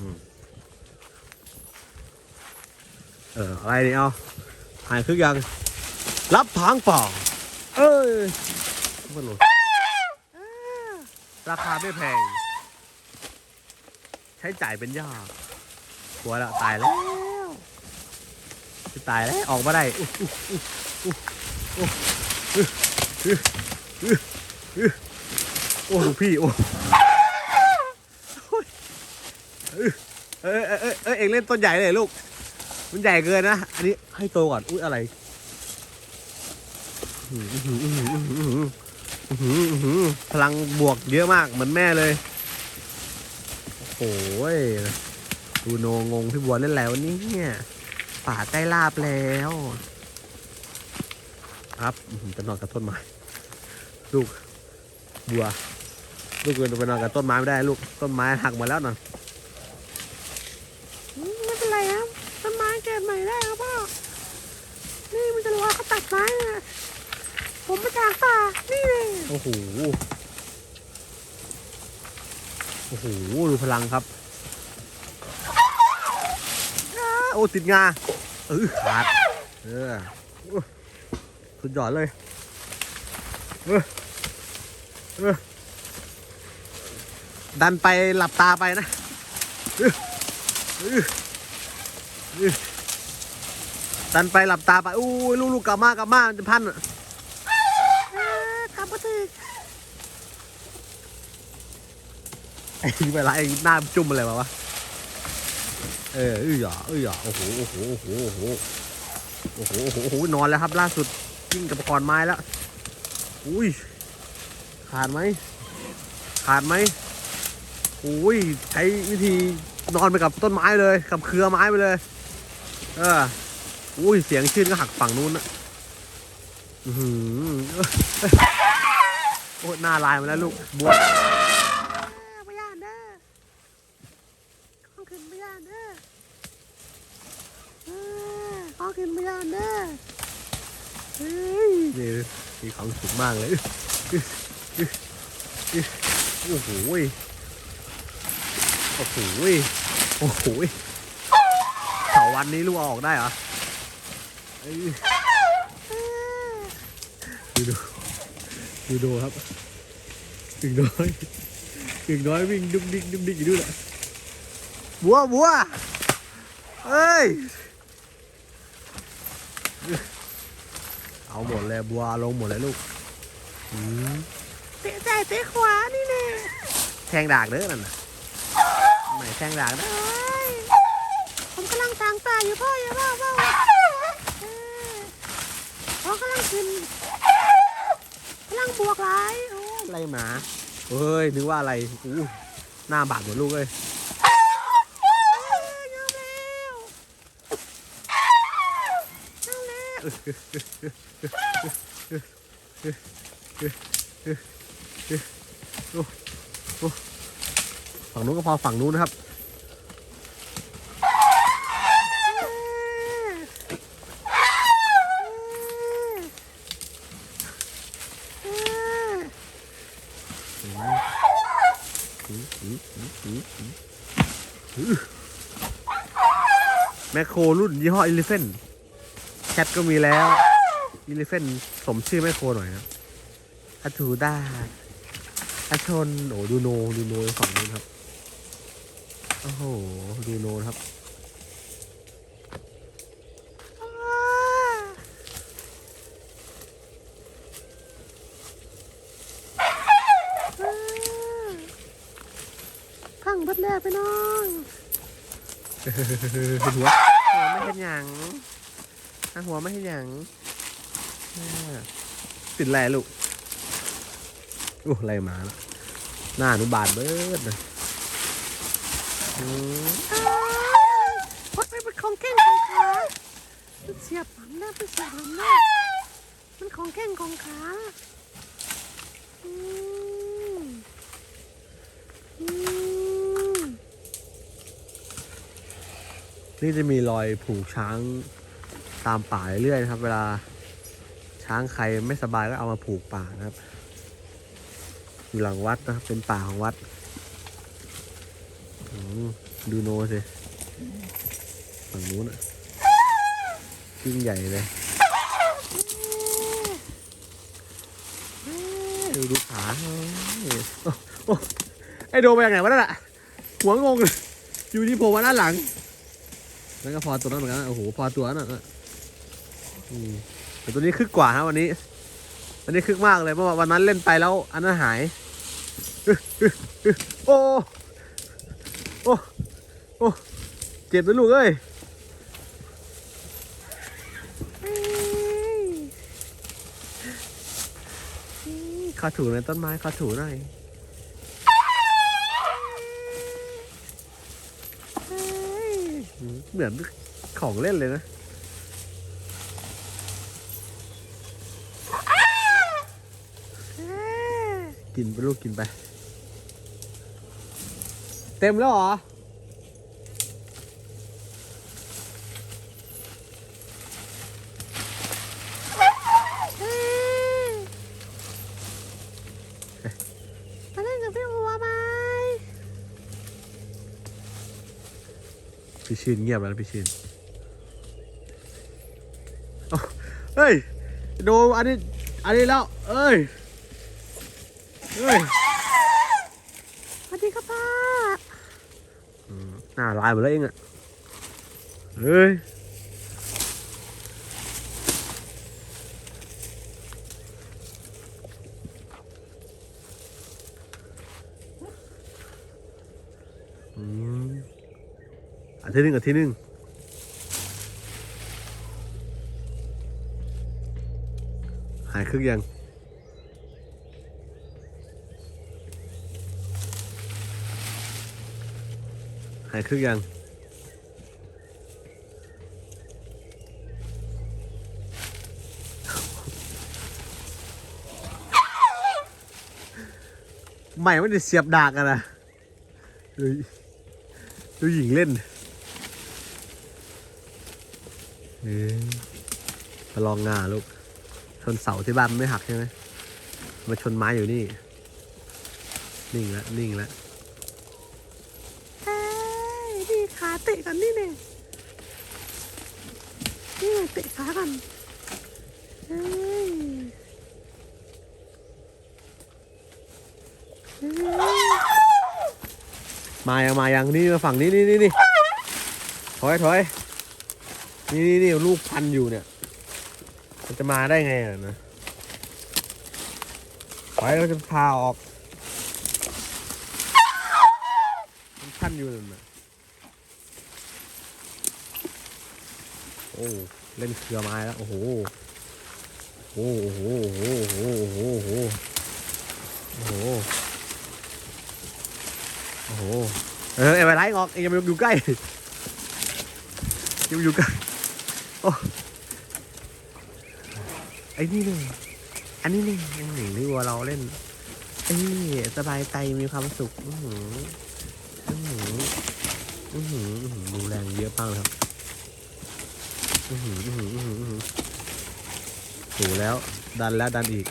อืมเอออะไรเนี่เอาหายคึกยัง รับผางเปล่า เอ้ยมันหลุดราคาไม่แพง ใช้จ่ายเป็นยากกลัวละตายแล้วจะตายแล้ว ออกมาได้โอ้ลูกพี่ โอ้เอ้ย เอ้ยเอ้ยเอ้ยเอ้ยเอ็งเล่นต้นใหญ่เลยลูก มันใหญ่เกินนะ อันนี้ให้โตก่อน อุ้ยอะไรอื้อหืออื้อหืออื้อหืออื้อหืออื้อหือพลังบวกเยอะมากเหมือนแม่เลย โอ้โหยดูโนงงพี่บัวเล่นแล้วะเนี่ยป่าใกล้ลาบแล้ว ครับอื้อหือจะนอนกับต้นไม้ ลูก บัว ลูกเกินไปนอนกับต้นไม้ไม่ได้ลูก ต้นไม้หักหมาแล้วนะ ไม่เป็นไรครับต้นไม้เกิดใหม่ได้ครับพ่อ นี่มันจะรอเขาตัดไม้นะผมมาจากป่า นี่เลย โอ้โห โอ้โห ดูพลังครับ โอ้ติดงา เออขาด เออ สุดยอดเลย เออ เออ ดันไปหลับตาไปนะเออเออเออดันไปหลับตาไปอู้ลูกๆกลับมากลับมามันจะพันอะ ไอ้เวลาไอ้หน้าจุ่มอะไรมาวะ เออออหยาเออหยาโอ้โห โอ้โห โอ้โห โอ้โห โอ้โห โอ้โห โอ้โห นอนแล้วครับ ล่าสุดยิ่งกับขอนไม้แล้ว อุ้ย ขาดไหม ขาดไหมอุ้ย ใช้วิธีนอนไปกับต้นไม้เลย กับเครือไม้ไปเลย เออ อุ้ย เสียงชื่นก็หักฝั่งนู้นนะอือหือ โอ้หน้าลายมาแล้วลูกบวชเออพยานเด้อข้องขึ้นพยานเด้อเออข้องขึ้นพยานเด้อเฮ้ยนี่มีความสุขมากเลยโอ้โหยโอ้โหยโอ้โหยเสาวันนี้ลูกเอาออกได้เหรอเอ้ยเออดู ดูดูดูครับถึงน้อยถึงน้อยวิ่งดุ๊กดิ๊กดุ๊กดิ๊กอยู่ด้วยแหละบัวบัวเอ้ย เอาหมดเลยบัวลงหมดเลยลูกอืมเตะใจเตะขวานี่แน่แทงดากเด้อนั่นน่ะไหนแทงดากเด้อเอ้ยผมกำลังสางตาอยู่พ่ออย่าว่าเว่าเออพ่อกำลังขึ้นกำลัง บวกหลายอะไรหมาเฮ้ยนึกว่าอะไรอู้หน้าบาดหมดลูกเลยยอมแล้วยอมแล้วฝั่งนู้นก็พอฝั่งนู้นนะครับ แมคโครรุ่นยี่ห้อ e ิ e เฟนแคทก็มีแล้ว e ิ e เฟนสมชื่อแมคโครหน่อยนะอาทูด้าอาชนโอ้ดูโนดูโนฝั่งนู้นครับ โอ้โห ดูโนครับพังเบัดแล้วไปน้อง หัวหัวไม่เห็นหยังอะหัวไม่เห็นหยังอ่าติดอะไรลูกโอ้อะไรหมาละหน้าหนูบาดเบิดเลยอืมพดไปเป็นของแข้งของขามันเสียบผมนะมันเสียบผมนะมันของแข้งของขาอืมอืม นี่จะมีรอยผูกช้างตามป่าเรื่อยๆนะครับ เวลาช้างใครไม่สบายก็เอามาผูกป่านะครับ อยู่หลังวัดนะครับ เป็นป่าของวัดดูโนสิฝั่งนู้นอะยิ่งใหญ่เลยดูดูขาโอ้ยโอ้โอ้ไอโดมาจากไหนวะนั่นอะหัวงงเลยอยู่ที่โผล่มาด้านหลัง แล้วก็พอตัวนั้นเหมือนกันนะโอ้โหพอตัวนั้นอะอืมแต่ตัวนี้คึกกว่าฮะวันนี้ วันนี้คึกมากเลยเพราะว่าวันนั้นเล่นไปแล้ว อันนั้นหายอึ๊ะอึ๊ะอึ๊ะโอ้โอ้โอ้เจ็บนะลูกเอ้ยเอ้ยขอถูในอยต้นไม้ขอถูหน่อย เอ้ย อืม เหมือนของเล่นเลยนะเอ้ยกินไปลูกกินไป เต็มแล้วเหรอ เอ้ยมาเล่นกับพี่หัวไหม พี่ชินเงียบแล้วนะพี่ชินโอ้เฮ้ยดูอันนี้อันนี้แล้วเอ้ยเฮ้ยสวัสดีครับป้าอืมหน้าลายหมดแล้วเองอะเฮ้ย นที่หนึ่งอันที่หนึ่งหายครึ่งยังหายครึ่งยังใหม่ไม่ได้เสียบดากอะนะดูดูหญิงเล่น เอ้ยมาลองงาลูก ชนเสาที่บ้านมันไม่หักใช่ไหม มาชนไม้อยู่นี่ นิ่งแล้วนิ่งแล้วเอ้ยนี่ขาเตะกันนี่เนี่ยนี่เตะขากันเอ้ยเอ้ยมายังมายังนี่มาฝั่งนี้นี่นี่นี่ถอยถอย นี่นี่นี่ลูกพันอยู่เนี่ย มันจะมาได้ไงอะนะถอยเราจะพาออก มันพันอยู่นั่นนะโอ้เล่นเครือไม้แล้ว โอ้โหโอ้โหโอ้โหโอ้โหโอ้โหโอ้โหโอ้โหเออไอ้ไล่ออกเองอย่ามาอยู่ใกล้อย่ามาอยู่ใกล้ โอ้ไอ้นี่นี่อันนี้นี่ยังหนึ่งที่วัวเราเล่นเอ้ยสบายใจมีความสุข อื้อหืออื้อหืออื้อหืออื้อหือดูแรงเยอะมากเลยครับอือหืออื้อหืออื้อหืออื้อหือถูแล้ว ดันแล้วดันอีก